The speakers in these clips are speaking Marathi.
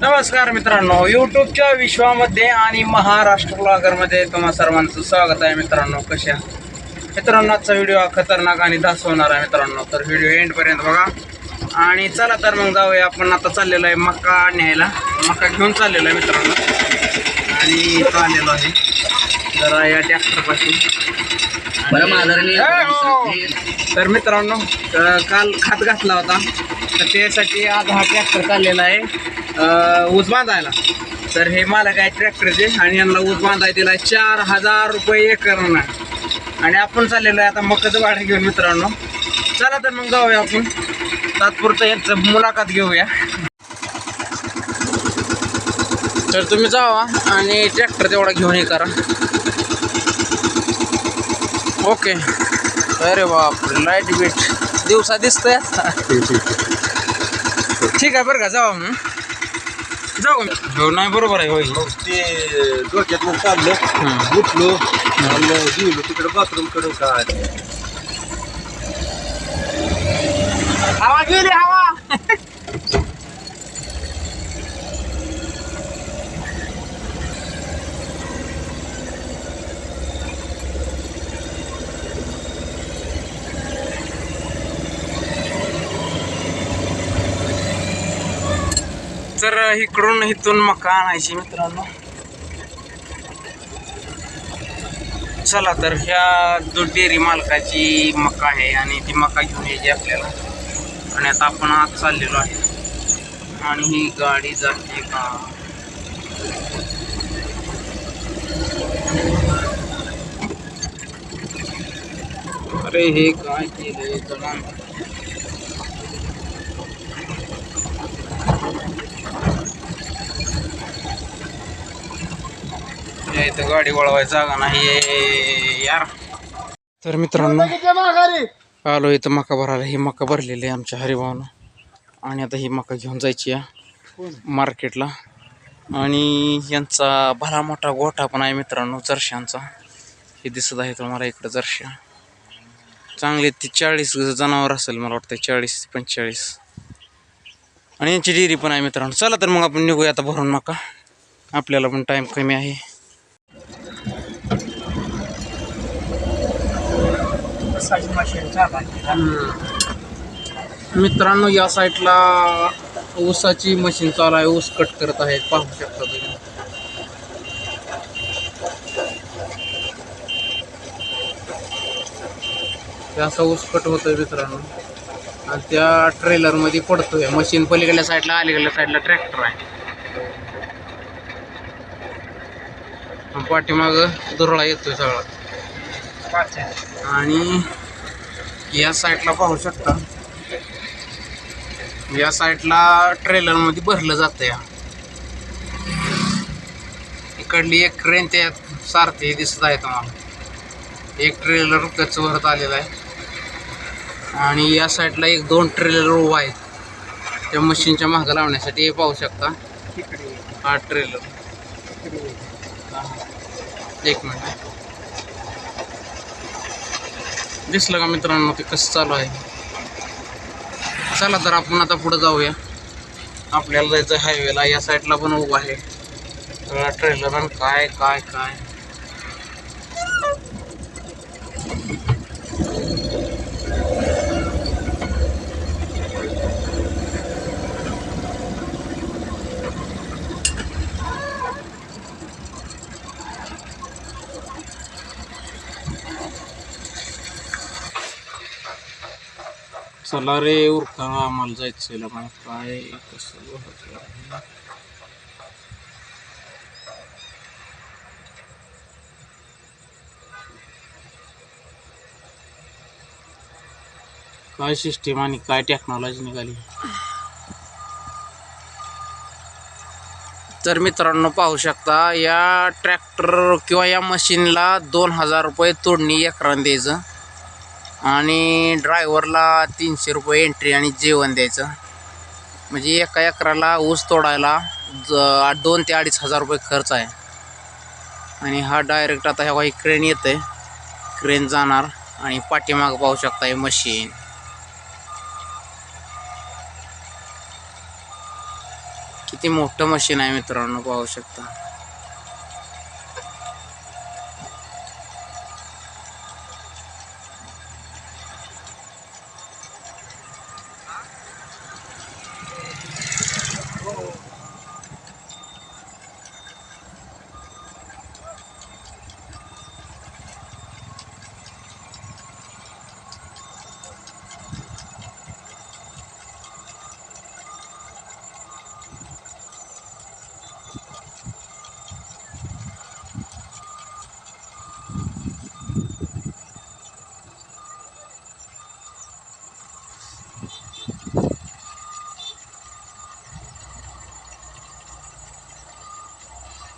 नमस्कार मित्रांनो यूट्यूबच्या विश्वामध्ये आणि महाराष्ट्र ब्लॉगरमध्ये तुम्हा सर्वांचं स्वागत आहे मित्रांनो. कशा? मित्रांनो आजचा व्हिडिओ हा खतरनाक आणि दासवणार आहे मित्रांनो. तर व्हिडिओ एंडपर्यंत बघा. आणि चला तर मग जाऊया आपण. आता चाललेलो आहे मक्का न्यायला. मक्का घेऊन चाललेलो आहे मित्रांनो. आणि इथं आलेलो आहे. जरा या बरं माघारी तर मित्रांनो काल खात घातला होता. तर त्यासाठी आज हा ट्रॅक्टर चाललेला आहे. ऊस बांधायला. तर हे मालक आहे ट्रॅक्टरचे आणि यांना ऊस बांधाय दिला चार हजार रुपये एकरनं. आणि आपण चाललेलो आहे आता मकाचं भाडं घेऊन मित्रांनो. चला तर मग जाऊया आपण. तात्पुरतं यांचं मुलाखत घेऊया. तर तुम्ही जावा आणि ट्रॅक्टर तेवढा घेऊन हे करा. ओके. अरे बाप लाइट बीट दिवसा दिसतंय ठीक आहे बरं का जाऊ मग जाऊ हो नाही बरोबर आहे होईल. ते डोक्यात मग काढलं उठलो. आणि गेलो तिकडे बाथरूमकडे काय? हवा गेली हवा तर इकडून इथून मका आणायची मित्रांनो. चला तर ह्या जो डेअरी मालकाची मका आहे आणि ती मका घेऊन यायची आपल्याला. आणि आता आपण आज चाललेलो आहे. आणि ही गाडी जाते का? अरे हे काय केलंय? इथं गाडी वळवायची जागा नाही. यार. तर मित्रांनो आलो इथं मका भरायला. ही मका भरलेली आहे आमच्या हरिभावनं. आणि आता ही मका घेऊन जायची आहे मार्केटला. आणि यांचा भला मोठा गोठा पण आहे मित्रांनो जर्शांचा हे दिसत आहे तुम्हाला इकडं जर्शा चांगले ते. चाळीस जनावर असेल मला वाटतं चाळीस ते पंचेचाळीस. आणि यांची डेअरी पण आहे मित्रांनो. चला तर मग आपण निघूया आता भरून मका. आपल्याला पण टाईम कमी आहे. मित्रांनो या साईडला ऊसाची मशीन चालू आहे. ऊस कट करत आहेत. पाहू शकता तुम्ही. असा ऊस कट होतोय मित्रांनो. आणि त्या ट्रेलरमध्ये पडतोय. मशीन पलीकडल्या साईडला अलीकडल्या साईडला ट्रॅक्टर आहे. पाठीमाग दुरळा येतोय सगळा. आणि या साईडला पाहू शकता. या साईडला ट्रेलरमध्ये भरलं जातं या इकडली एक ट्रेन त्यात सारथी दिसत आहे तुम्हाला. एक ट्रेलर त्याच भरत आलेला आहे. आणि या साईडला एक दोन ट्रेलर उभा आहेत. त्या मशीनच्या मागं लावण्यासाठी हे पाहू शकता. हा ट्रेलर एक मिनिट दिसलं का मित्रांनो ते कसं चालू आहे? चला तर आपण आता पुढं जाऊया. आपल्याला जायचं हायवेला या साईडला पण उभा आहे. ट्रेलर आणि काय काय काय? चला रे उरका आम्हाला जायचं मला काय कसं काय सिस्टीम आणि काय टेक्नॉलॉजी निघाली? तर मित्रांनो पाहू शकता या ट्रॅक्टर किंवा या मशीनला दोन हजार रुपये तोडणी एकरान द्यायचं. आणि ड्रायव्हरला तीनशे रुपये एंट्री आणि जेवण द्यायचं. म्हणजे एका एकराला ऊस तोडायला ज दोन ते अडीच हजार रुपये खर्च आहे. आणि हा डायरेक्ट आता ह्या क्रेन येतं आहे क्रेन जाणार आणि पाठीमागं पाहू शकता हे मशीन किती मोठं मशीन आहे मित्रांनो पाहू शकता.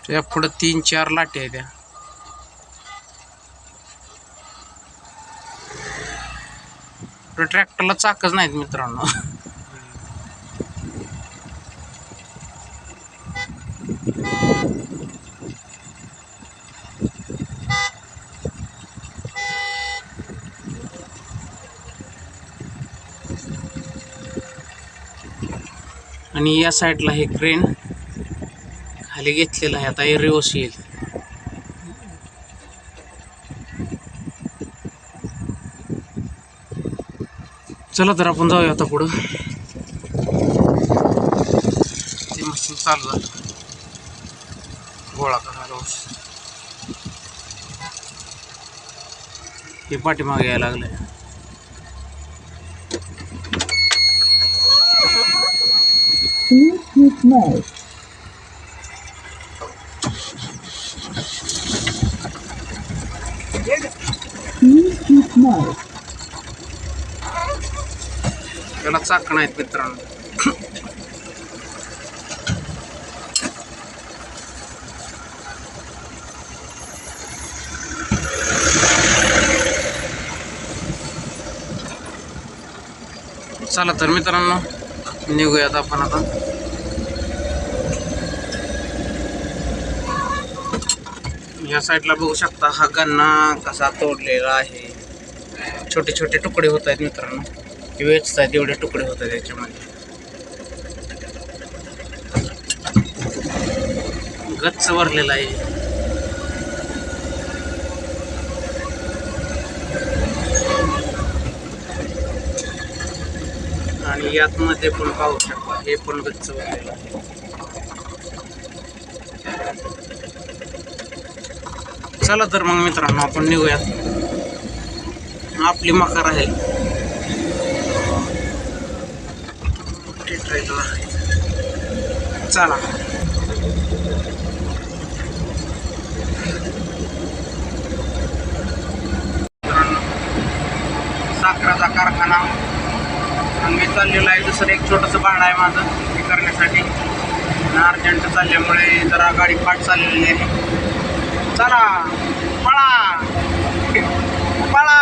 त्या पुढं तीन चार लाटे आहेत त्या त्या ट्रॅक्टरला चाकच नाहीत मित्रांनो. आणि या साईडला हे क्रेन खाली घेतलेलं आहे. आता एरिओस येईल. चला तर आपण जाऊया आता पुढं. ते मशीन चालू झालं. गोळा करायला हे पाठीमागे यायला लागलंय. त्याला चाकण आहेत मित्रांनो. चला तर मित्रांनो निघूयात आपण आता. या साईडला बघू शकता हा गन्ना कसा तोडलेला आहे. छोटे छोटे तुकडे होत आहेत मित्रांनो. ते वेचत आहेत एवढे तुकडे होत आहेत याच्यामध्ये. गच्च भरलेला आहे. आणि यात मध्ये पण पाहू शकता हे पण गच्च भरलेलं आहे. चला तर मग मित्रांनो आपण निघूयात. आपली मका राहील. आहे. चला. मित्रांनो, साखराचा कारखाना. आणि मी चाललेलो आहे दुसरं एक छोटंसं भाडं आहे माझं हे करण्यासाठी. अर्जंट चालल्यामुळे जरा गाडी पाठ चाललेली आहे. sana Kepala. Kepala.